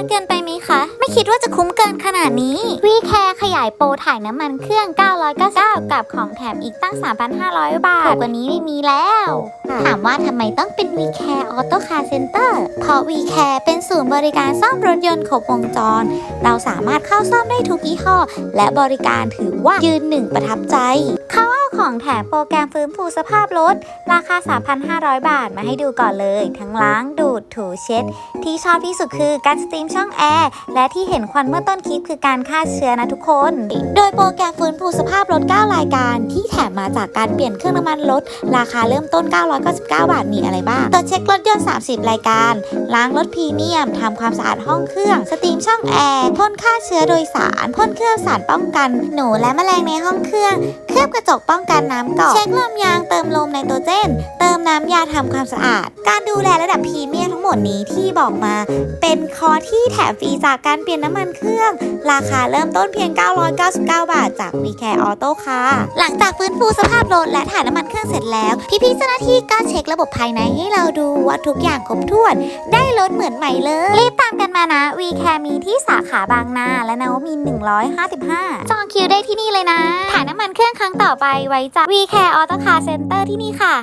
ากเกินไปไหมคะ ไม่คิดว่าจะคุ้มเกินขนาดนี้ วีแคร์ขยายโปรถ่ายน้ำมันเครื่อง 999 กับของแถมอีกตั้ง 3,500 บาทถูกกว่านี้ไม่มีแล้ว ถามว่าทำไมต้องเป็น V Care Auto Car Center เพราะ V Care เป็นศูนย์บริการซ่อมรถยนต์ครบวงจร เราสามารถเข้าซ่อมได้ทุกยี่ห้อ และบริการถือว่ายืนหนึ่งประทับใจเขาเอา ของแถมโปรแกรมฟื้นฟูสภาพรถ ราคา 3,500 บาทมาให้ดูก่อนเลย ทั้งล้างดูดถูเช็ด ที่ชอบที่สุดคือการสตรีมช่องแอร์ และที่เห็นควันเมื่อต้นคลิปคือการฆ่าเชื้อนะทุกคน โดยโปรแกรมฟื้นฟูสภาพรถ 9 รายการที่แถมมาจากการเปลี่ยนเครื่องน้ำมันรถ ราคาเริ่มต้น 999 บาทมีอะไรบ้างตรวจเช็ครถยนต์ 30 รายการ ล้างรถพรีเมียมทำความสะอาดห้องเครื่อง สตรีมช่องแอร์พ่นฆ่าเชื้อโดยสารพ่นเครื่องสารป้องกัน หนูและแมลงในห้องเครื่อง เคลือบกระจกป้องกันน้ำเกาะเช็คลมยางเติมลมไนโตรเจน เติมน้ำยาทำความสะอาด การดูแลระดับพรีเมียมทั้งหมดนี้ที่บอกมา เป็นคอที่แถมฟรีจากการเปลี่ยนน้ำมันเครื่อง ราคาเริ่มต้นเพียง 999 บาทจาก v c a r e Auto ค่ะหลังจากฟื้นฟูสภาพรถและถ่ายน้ำมันเครื่องเสร็จแล้ว พี่ๆเจ้าหน้าที่ก็เช็คระบบภายในให้เราดูว่าทุกอย่างครบถ้วน ได้รถเหมือนใหม่เลย รีบตามกันมานะ v c a r e มีที่สาขาบางนาและนวมินทร์155 จองคิวได้ที่นี่เลยนะ ถ่ายน้ำมันเครื่องครั้งต่อไปไว้จาก v c a r e Auto Car Center ที่นี่ค่ะ